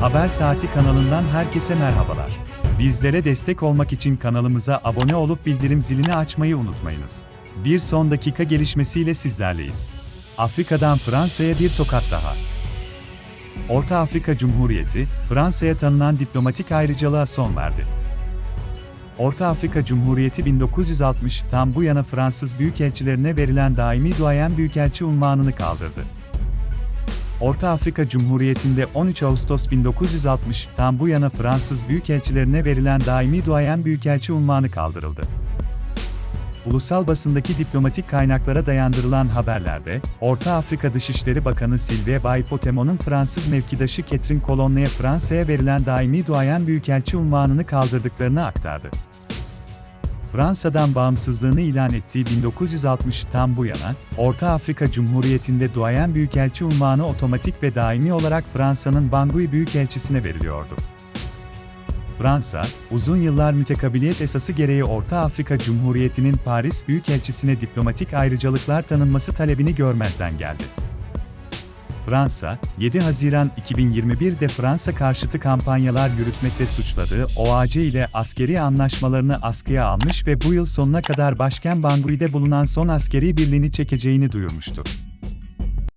Haber Saati kanalından herkese merhabalar. Bizlere destek olmak için kanalımıza abone olup bildirim zilini açmayı unutmayınız. Bir son dakika gelişmesiyle sizlerleyiz. Afrika'dan Fransa'ya bir tokat daha. Orta Afrika Cumhuriyeti, Fransa'ya tanınan diplomatik ayrıcalığa son verdi. Orta Afrika Cumhuriyeti 1960'tan bu yana Fransız büyükelçilerine verilen daimi duayen büyükelçi unvanını kaldırdı. Orta Afrika Cumhuriyeti'nde 13 Ağustos 1960'tan bu yana Fransız büyükelçilerine verilen daimi duayen büyükelçi unvanı kaldırıldı. Ulusal basındaki diplomatik kaynaklara dayandırılan haberlerde, Orta Afrika Dışişleri Bakanı Sylvie Baypotemo'nun Fransız mevkidaşı Catherine Colonne'ye Fransa'ya verilen daimi duayen büyükelçi unvanını kaldırdıklarını aktardı. Fransa'dan bağımsızlığını ilan ettiği 1960'tan bu yana, Orta Afrika Cumhuriyeti'nde duayen büyükelçi unvanı otomatik ve daimi olarak Fransa'nın Bangui Büyükelçisi'ne veriliyordu. Fransa, uzun yıllar mütekabiliyet esası gereği Orta Afrika Cumhuriyeti'nin Paris Büyükelçisi'ne diplomatik ayrıcalıklar tanınması talebini görmezden geldi. Fransa, 7 Haziran 2021'de Fransa karşıtı kampanyalar yürütmekte suçladığı OAC ile askeri anlaşmalarını askıya almış ve bu yıl sonuna kadar başkent Bangui'de bulunan son askeri birliğini çekeceğini duyurmuştu.